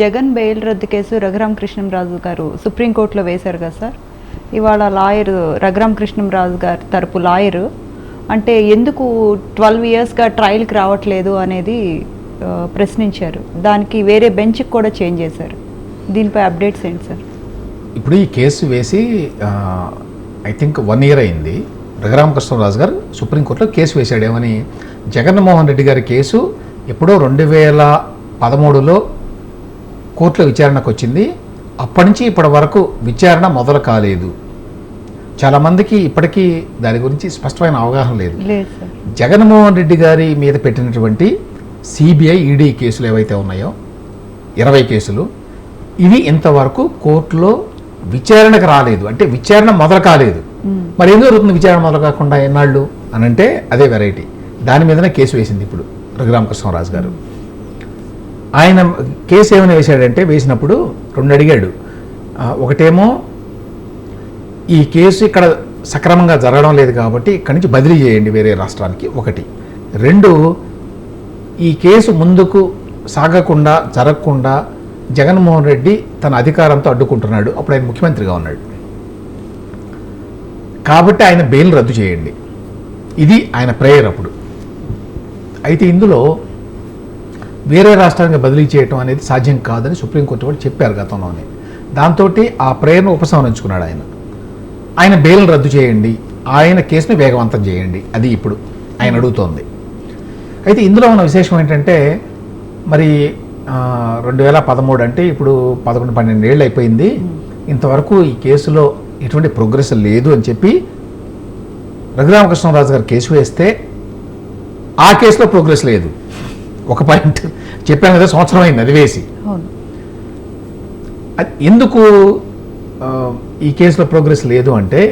Jagan bail రద్దు case Raghuram Krishnamraju గారు సుప్రీంకోర్టులో వేశారు కదా సార్? ఇవాళ లాయర్ రఘురామ్ కృష్ణంరాజు గారు తరపు లాయరు. అంటే ఎందుకు ట్వెల్వ్ ఇయర్స్గా ట్రయల్కి రావట్లేదు అనేది ప్రశ్నించారు. దానికి వేరే బెంచ్కి కూడా చేంజ్ చేశారు. దీనిపై అప్డేట్స్ ఏంటి సార్? ఇప్పుడు ఈ కేసు వేసి ఐ థింక్ వన్ ఇయర్ అయింది. రఘురామకృష్ణరాజు గారు సుప్రీంకోర్టులో కేసు వేశాడేమని జగన్మోహన్ రెడ్డి గారి కేసు ఎప్పుడో రెండు వేల పదమూడులో కోర్టులో విచారణకు వచ్చింది. అప్పటి నుంచి ఇప్పటి వరకు విచారణ మొదలు కాలేదు. చాలామందికి ఇప్పటికీ దాని గురించి స్పష్టమైన అవగాహన లేదు. జగన్మోహన్ రెడ్డి గారి మీద పెట్టినటువంటి సిబిఐ ఈడీ కేసులు ఏవైతే ఉన్నాయో ఇరవై కేసులు ఇవి ఇంతవరకు కోర్టులో విచారణకు రాలేదు. అంటే విచారణ మొదలు కాలేదు. మరి ఏం జరుగుతుంది విచారణ మొదలు కాకుండా ఎన్నాళ్ళు? అని అంటే అదే వెరైటీ. దాని మీదనే కేసు వేసింది ఇప్పుడు రఘురామకృష్ణరాజు గారు. ఆయన కేసు ఏమైనా వేశాడంటే వేసినప్పుడు రెండు అడిగాడు ఒకటేమో ఈ కేసు ఇక్కడ సక్రమంగా జరగడం లేదు కాబట్టి ఇక్కడి నుంచి బదిలీ చేయండి వేరే రాష్ట్రానికి ఒకటి. రెండు ఈ కేసు ముందుకు సాగకుండా జరగకుండా జగన్మోహన్ రెడ్డి తన అధికారంతో అడ్డుకుంటున్నాడు. అప్పుడు ఆయన ముఖ్యమంత్రిగా ఉన్నాడు. కాబట్టి ఆయన బెయిల్ రద్దు చేయండి. ఇది ఆయన ప్రేయర్ అప్పుడు. అయితే ఇందులో వేరే రాష్ట్రానికి బదిలీ చేయటం అనేది సాధ్యం కాదని సుప్రీంకోర్టు కూడా చెప్పారు గతంలోనే. దాంతో ఆ ప్రేరణ ఉపసంహరించుకున్నాడు ఆయన. ఆయన బెయిల్ రద్దు చేయండి ఆయన కేసుని వేగవంతం చేయండి అది ఇప్పుడు ఆయన అడుగుతోంది. అయితే ఇందులో ఉన్న విశేషం ఏంటంటే మరి రెండు వేల పదమూడు అంటే ఇప్పుడు పదకొండు పన్నెండు ఏళ్ళు అయిపోయింది. ఇంతవరకు ఈ కేసులో ఎటువంటి ప్రోగ్రెస్ లేదు అని చెప్పి రఘురామకృష్ణరాజు గారు కేసు వేస్తే ఆ కేసులో ప్రోగ్రెస్ లేదు. ఒక పాయింట్. చెప్పాను కదా సంవత్సరం అయింది అది వేసి. ఎందుకు ఈ కేసులో ప్రోగ్రెస్ లేదు అంటే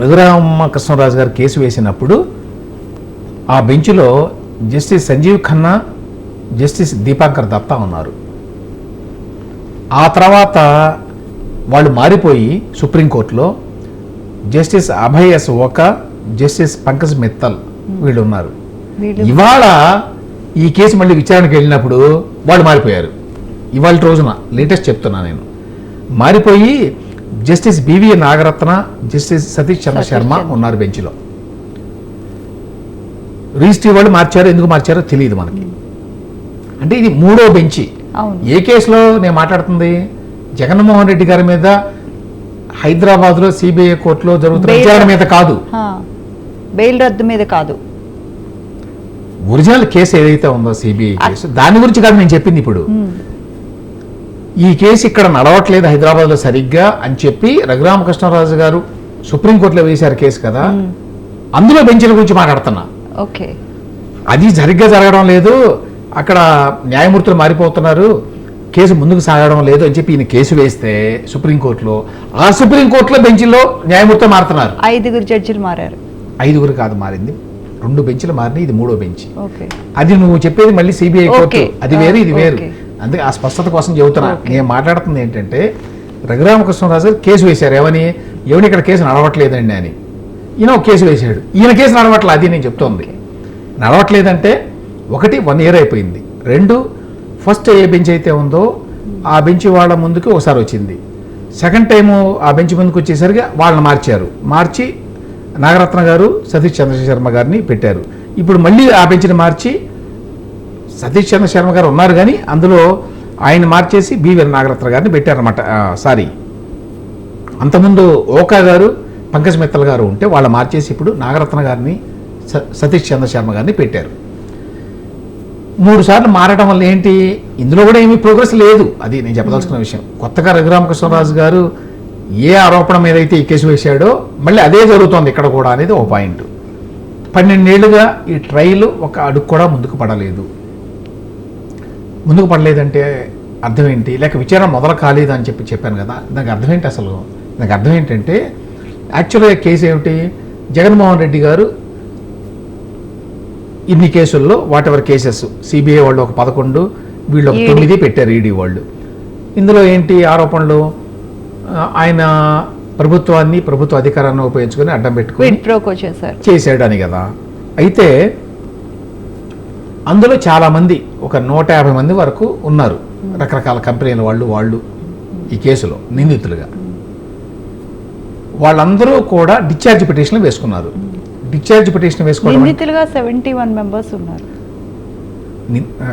రఘురామకృష్ణరాజు గారు కేసు వేసినప్పుడు ఆ బెంచ్లో జస్టిస్ సంజీవ్ ఖన్నా జస్టిస్ దీపాంకర్ దత్తా ఉన్నారు. ఆ తర్వాత వాళ్ళు మారిపోయి సుప్రీంకోర్టులో justice Abhay S Oka justice Pankaj Mithal వీళ్ళు ఉన్నారు. ఇవాళ ఈ కేసు మళ్ళీ విచారణకు వెళ్ళినప్పుడు వాళ్ళు మారిపోయారు. ఇవాళ రోజున లేటెస్ట్ చెప్తున్నా నేను. మారిపోయి justice B V Nagarathna justice Satish Chandra Sharma. ఉన్నారు బెంచ్లో. రిజిస్ట్రీ వాళ్ళు మార్చారో ఎందుకు మార్చారో తెలియదు మనకి. అంటే ఇది మూడో బెంచి. ఏ కేసులో నేను మాట్లాడుతుంది? జగన్మోహన్ రెడ్డి గారి మీద హైదరాబాద్లో సిబిఐ కోర్టులో జరుగుతున్న విచారణ మీద కాదు. బెయిల్ రద్దు మీద కాదు. ఒరిజినల్ కేసు ఏదైతే ఉందో సిబిఐ కేసు దాని గురించి కాదు నేను చెప్పింది ఇప్పుడు. ఈ కేసు ఇక్కడ నడవట్లేదు హైదరాబాద్లో సరిగ్గా అని చెప్పి రఘురామకృష్ణరాజు గారు సుప్రీంకోర్టులో వేశారు కేసు కదా అందులో బెంచ్ల గురించి మాట్లాడుతున్నా. ఓకే. అది సరిగ్గా జరగడం లేదు అక్కడ న్యాయమూర్తులు మారిపోతున్నారు కేసు ముందుకు సాగడం లేదు అని చెప్పి ఈయన కేసు వేస్తే సుప్రీంకోర్టులో ఆ సుప్రీంకోర్టులో బెంచ్లో న్యాయమూర్తులు మారుతున్నారు. ఐదుగురు జడ్జిలు మారారు. ఐదుగురు కాదు మారింది. రెండు బెంచ్లు మారినాయి ఇది మూడో బెంచ్. అది నువ్వు చెప్పేది మళ్ళీ సిబిఐ కోర్టు. అది వేరు ఇది వేరు. అందుకే ఆ స్పష్టత కోసం చెబుతున్నా. నేను మాట్లాడుతుంది ఏంటంటే రఘురామకృష్ణరాజు కేసు వేశారు. ఏమని ఎవని ఇక్కడ కేసు నడవట్లేదండి అని ఈయన ఒక కేసు వేశాడు. ఈయన కేసు నడవట్లేదు అది నేను చెప్తోంది. నడవట్లేదంటే ఒకటి వన్ ఇయర్ అయిపోయింది. రెండు ఫస్ట్ ఏ బెంచ్ అయితే ఉందో ఆ బెంచ్ వాళ్ళ ముందుకు ఒకసారి వచ్చింది. సెకండ్ టైము ఆ బెంచ్ ముందుకు వచ్చేసరికి వాళ్ళని మార్చారు. మార్చి నాగరత్న గారు సతీష్ చంద్రశర్మ గారిని పెట్టారు. ఇప్పుడు మళ్ళీ ఆ బెంచ్ని మార్చి సతీష్ చంద్ర శర్మ గారు ఉన్నారు కానీ అందులో ఆయన మార్చేసి బివి నాగరత్న గారిని పెట్టారన్నమాట. సారీ. అంతకుముందు ఓకా గారు పంకజ్ మిత్తల్ గారు ఉంటే వాళ్ళు మార్చేసి ఇప్పుడు నాగరత్న గారిని స- సతీష్ చంద్రశర్మ గారిని పెట్టారు. మూడు సార్లు మారడం వల్ల ఏంటి? ఇందులో కూడా ఏమీ ప్రోగ్రెస్ లేదు. అది నేను చెప్పదలుచుకున్న విషయం. కొత్తగా రఘురామకృష్ణరాజు గారు ఏ ఆరోపణ మీద అయితే ఈ కేసు వేశాడో మళ్ళీ అదే జరుగుతోంది ఇక్కడ కూడా అనేది ఒక పాయింట్. పన్నెండేళ్ళుగా ఈ ట్రయల్ ఒక అడుగు కూడా ముందుకు పడలేదు. ముందుకు పడలేదంటే అర్థం ఏంటి? లేక విచారణ మొదలు కాలేదు అని చెప్పి చెప్పాను కదా. దానికి అర్థం ఏంటి అసలు? దానికి అర్థం ఏంటంటే యాక్చువల్గా కేసు ఏమిటి? జగన్మోహన్ రెడ్డి గారు ఇన్ని కేసుల్లో వాట్ ఎవర్ కేసెస్ సిబిఐ వాళ్ళు ఒక పదకొండు వీళ్ళు ఒక. తొమ్మిది పెట్టారు ఈడీ వాళ్ళు. ఇందులో ఏంటి ఆరోపణలు? ఆయన ప్రభుత్వాన్ని ప్రభుత్వ అధికారాన్ని ఉపయోగించుకొని అడ్డం పెట్టుకుని చేశాడు అని కదా. అయితే అందులో చాలామంది ఒక నూట యాభై మంది వరకు ఉన్నారు. రకరకాల కంపెనీల వాళ్ళు వాళ్ళు ఈ కేసులో నిందితులుగా. వాళ్ళందరూ కూడా డిశ్చార్జ్ పిటిషన్ వేసుకున్నారు. డిశ్చార్జ్ పిటిషన్ వేసుకోవడం నిందితులుగా సెవెంటీ వన్ మెంబర్స్ ఉన్నారు.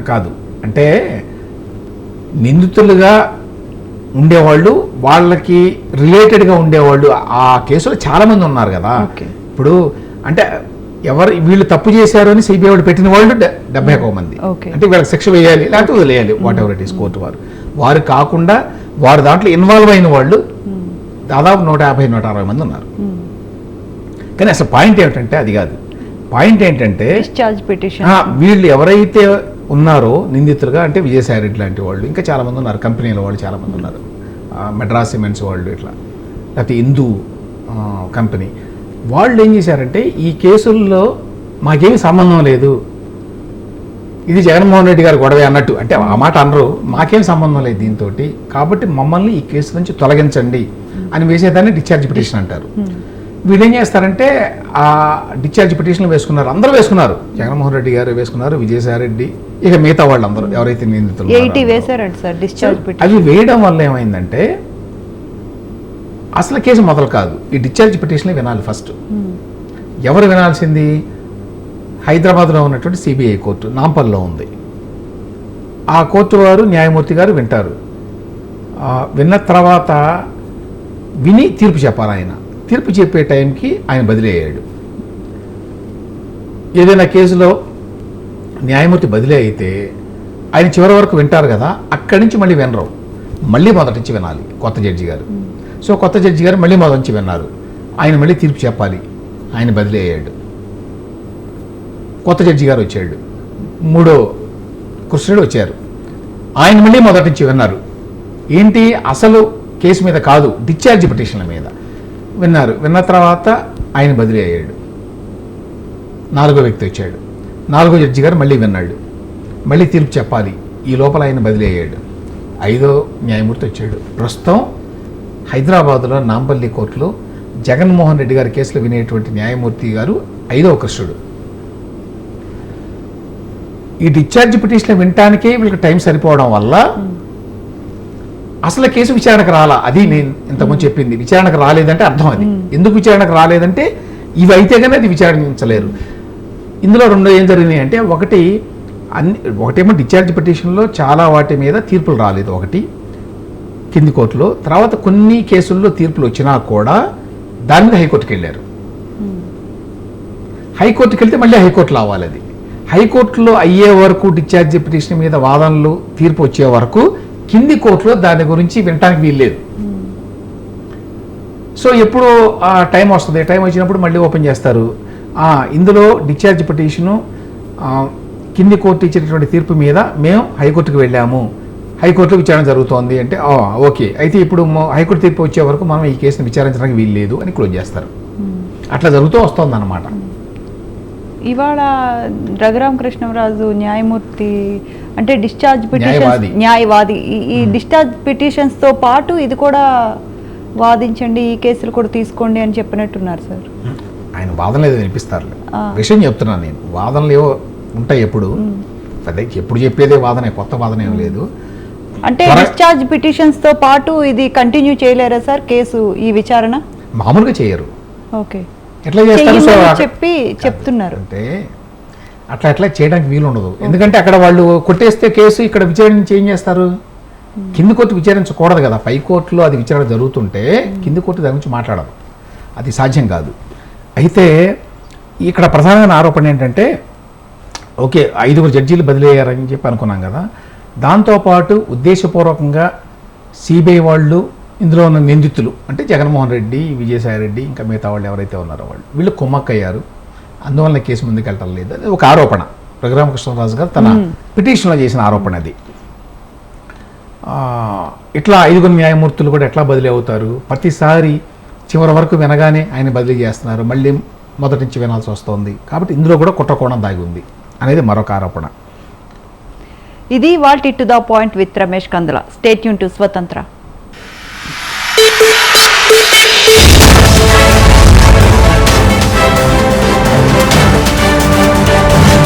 కాదు. అంటే నిందితులుగా ఉండేవాళ్ళు వాళ్ళకి రిలేటెడ్గా ఉండేవాళ్ళు. ఆ కేసులో చాలా మంది ఉన్నారు కదా. ఇప్పుడు అంటే ఎవరు వీళ్ళు తప్పు చేశారు అని సిబిఐ వాళ్ళు పెట్టిన వాళ్ళు డెబ్బై ఒక మంది. అంటే వీళ్ళకి శిక్ష వేయాలి లేకపోతే వదిలేయాలి whatever it is court వారు. వారు కాకుండా వారు దాంట్లో ఇన్వాల్వ్ అయిన వాళ్ళు దాదాపు నూట యాభై నూట అరవై మంది ఉన్నారు. కానీ అసలు పాయింట్ ఏమిటంటే అది కాదు. పాయింట్ ఏంటంటే వీళ్ళు ఎవరైతే ఉన్నారో నిందితులుగా అంటే విజయసాయి రెడ్డి లాంటి వాళ్ళు ఇంకా చాలా మంది ఉన్నారు కంపెనీల వాళ్ళు చాలా మంది ఉన్నారు. మెడ్రాస్ సిమెంట్స్ వాళ్ళు ఇట్లా లేకపోతే హిందూ కంపెనీ. వాళ్ళు ఏం చేశారంటే ఈ కేసుల్లో మాకేమి సంబంధం లేదు. ఇది జగన్మోహన్ రెడ్డి గారు గొడవ అన్నట్టు. అంటే ఆ మాట అనరు. మాకేం సంబంధం లేదు దీంతో కాబట్టి మమ్మల్ని ఈ కేసు నుంచి తొలగించండి అని వేసేదాన్ని డిశ్చార్జ్ పిటిషన్ అంటారు. వీళ్ళు ఏం చేస్తారంటే ఆ డిశ్చార్జ్ పిటిషన్ వేసుకున్నారు. అందరూ వేసుకున్నారు. జగన్మోహన్ రెడ్డి గారు వేసుకున్నారు విజయసాయి రెడ్డి ఇక మిగతా వాళ్ళందరూ ఎవరైతే నిందితులు అవి వేయడం వల్ల ఏమైందంటే అసలు కేసు మొదలు కాదు. ఈ డిశ్చార్జ్ పిటిషన్ వినాలి ఫస్ట్. ఎవరు వినాల్సింది? హైదరాబాద్లో ఉన్నటువంటి సిబిఐ కోర్టు నాంపల్లో ఉంది. ఆ కోర్టు వారు న్యాయమూర్తి గారు వింటారు. విన్న తర్వాత విని తీర్పు చెప్పాలి ఆయన. తీర్పు చెప్పే టైంకి ఆయన బదిలీ అయ్యాడు. ఏదైనా కేసులో న్యాయమూర్తి బదిలీ అయితే ఆయన చివరి వరకు వింటారు కదా అక్కడి నుంచి మళ్ళీ వినరు. మళ్ళీ మొదటి నుంచి వినాలి కొత్త జడ్జి గారు. సో కొత్త జడ్జి గారు మళ్ళీ మొదటి నుంచి విన్నారు. ఆయన మళ్ళీ తీర్పు చెప్పాలి. ఆయన బదిలీ అయ్యాడు. కొత్త జడ్జి గారు వచ్చాడు. మూడో కృష్ణుడు వచ్చారు. ఆయన మళ్ళీ మొదటి నుంచి విన్నారు. ఏంటి? అసలు కేసు మీద కాదు డిశ్చార్జ్ పిటిషన్ల మీద. విన్నారు. విన్న తర్వాత ఆయన బదిలీ అయ్యాడు. నాలుగో వ్యక్తి వచ్చాడు. నాలుగో జడ్జి గారు మళ్ళీ విన్నాడు మళ్ళీ తీర్పు చెప్పాలి. ఈ లోపల ఆయన బదిలీ అయ్యాడు. ఐదో న్యాయమూర్తి వచ్చాడు. ప్రస్తుతం హైదరాబాదులో నాంపల్లి కోర్టులో జగన్మోహన్ రెడ్డి గారి కేసులు వినేటువంటి న్యాయమూర్తి గారు ఐదవ కృష్ణుడు. ఈ డిశ్చార్జ్ పిటిషన్ వినటానికే వీళ్ళకి టైం సరిపోవడం వల్ల అసలు కేసు విచారణకు రాలా? అది నేను ఇంతకుముందు చెప్పింది. విచారణకు రాలేదంటే అర్థం అది. ఎందుకు విచారణకు రాలేదంటే ఇవి అయితే కానీ అది విచారించలేరు. ఇందులో రెండు ఏం జరిగినాయి అంటే ఒకటి అన్ని ఒకటేమో డిశ్చార్జ్ పిటిషన్లో చాలా వాటి మీద తీర్పులు రాలేదు ఒకటి కింది కోర్టులో. తర్వాత కొన్ని కేసుల్లో తీర్పులు వచ్చినా కూడా దాని మీద హైకోర్టుకి వెళ్ళారు. హైకోర్టుకి వెళ్తే మళ్ళీ హైకోర్టులో అవ్వాలి అది. హైకోర్టులో అయ్యే వరకు డిశ్చార్జ్ పిటిషన్ మీద వాదనలు తీర్పు వచ్చే వరకు కింది కోర్టులో దాని గురించి వినటానికి వీల్లేదు. సో ఎప్పుడు ఆ టైం వస్తుంది. టైం వచ్చినప్పుడు మళ్ళీ ఓపెన్ చేస్తారు. ఇందులో డిశ్చార్జ్ పిటిషను కింది కోర్టు ఇచ్చినటువంటి తీర్పు మీద మేము హైకోర్టుకు వెళ్ళాము. హైకోర్టులో విచారణ జరుగుతోంది అంటే "ఆ, ఓకే. అయితే ఇప్పుడు హైకోర్టు తీర్పు వచ్చే వరకు మనం ఈ కేసును విచారించడానికి వీల్లేదు అని క్లోజ్ చేస్తారు. అట్లా జరుగుతూ వస్తుంది ఇవాళ రఘురామ కృష్ణరాజు న్యాయమూర్తి అంటే డిశ్చార్జ్ పిటిషన్స్ న్యాయవాది. ఈ- డిశ్చార్జ్ పిటిషన్స్తో పాటు ఇది కూడా వాదించండి ఈ కేసులు కూడా తీసుకోండి అని చెప్పినట్టున్నారు సార్. ఆయన వాదనలు ఏదో వినిపిస్తారు. విషయం చెప్తున్నాను నేను. వాదనలు ఏవో ఉంటాయి ఎప్పుడు. అదే ఎప్పుడు చెప్పేదే వాదనే కొత్త వాదన ఏం లేదు. అంటే డిశ్చార్జ్ పిటిషన్స్తో పాటు ఇది కంటిన్యూ చేయలేరా సార్ కేసు ఈ విచారణ? మామూలుగా చేయరు. ఓకే. ఎట్లా చేస్తారు సో చెప్పి చెప్తున్నారు. అంటే అట్లా అట్లా చేయడానికి వీలు ఉండదు. ఎందుకంటే అక్కడ వాళ్ళు కొట్టేస్తే కేసు ఇక్కడ విచారించి ఏం చేస్తారు. కింది కోర్టు విచారించకూడదు కదా. పై కోర్టులో అది విచారణ జరుగుతుంటే కింది కోర్టు దాని గురించి మాట్లాడదు. అది సాధ్యం కాదు. అయితే ఇక్కడ ప్రధానమైన ఆరోపణ ఏంటంటే ఓకే ఐదుగురు జడ్జీలు బదిలీ అయ్యారని చెప్పి అనుకున్నాం కదా. దాంతోపాటు ఉద్దేశపూర్వకంగా సిబిఐ వాళ్ళు ఇందులో ఉన్న నిందితులు అంటే జగన్మోహన్ రెడ్డి విజయసాయి రెడ్డి ఇంకా మిగతా వాళ్ళు ఎవరైతే ఉన్నారో వాళ్ళు వీళ్ళు కుమ్మక్కయ్యారు. అందువల్ల కేసు ముందుకు వెళ్ళటం లేదు. అది ఒక ఆరోపణ. రఘురామకృష్ణరాజు గారు తన పిటిషన్లో చేసిన ఆరోపణ అది. ఇట్లా ఐదుగురు న్యాయమూర్తులు కూడా ఎట్లా బదిలీ అవుతారు? ప్రతిసారి చివరి వరకు వినగానే ఆయన బదిలీ చేస్తున్నారు. మళ్ళీ మొదటి నుంచి వినాల్సి వస్తుంది. కాబట్టి ఇందులో కూడా కుట్రకోణం దాగి ఉంది అనేది మరొక ఆరోపణ. ఇది vault to the point with Ramesh Kandula. Stay Yoon to స్వతంత్ర.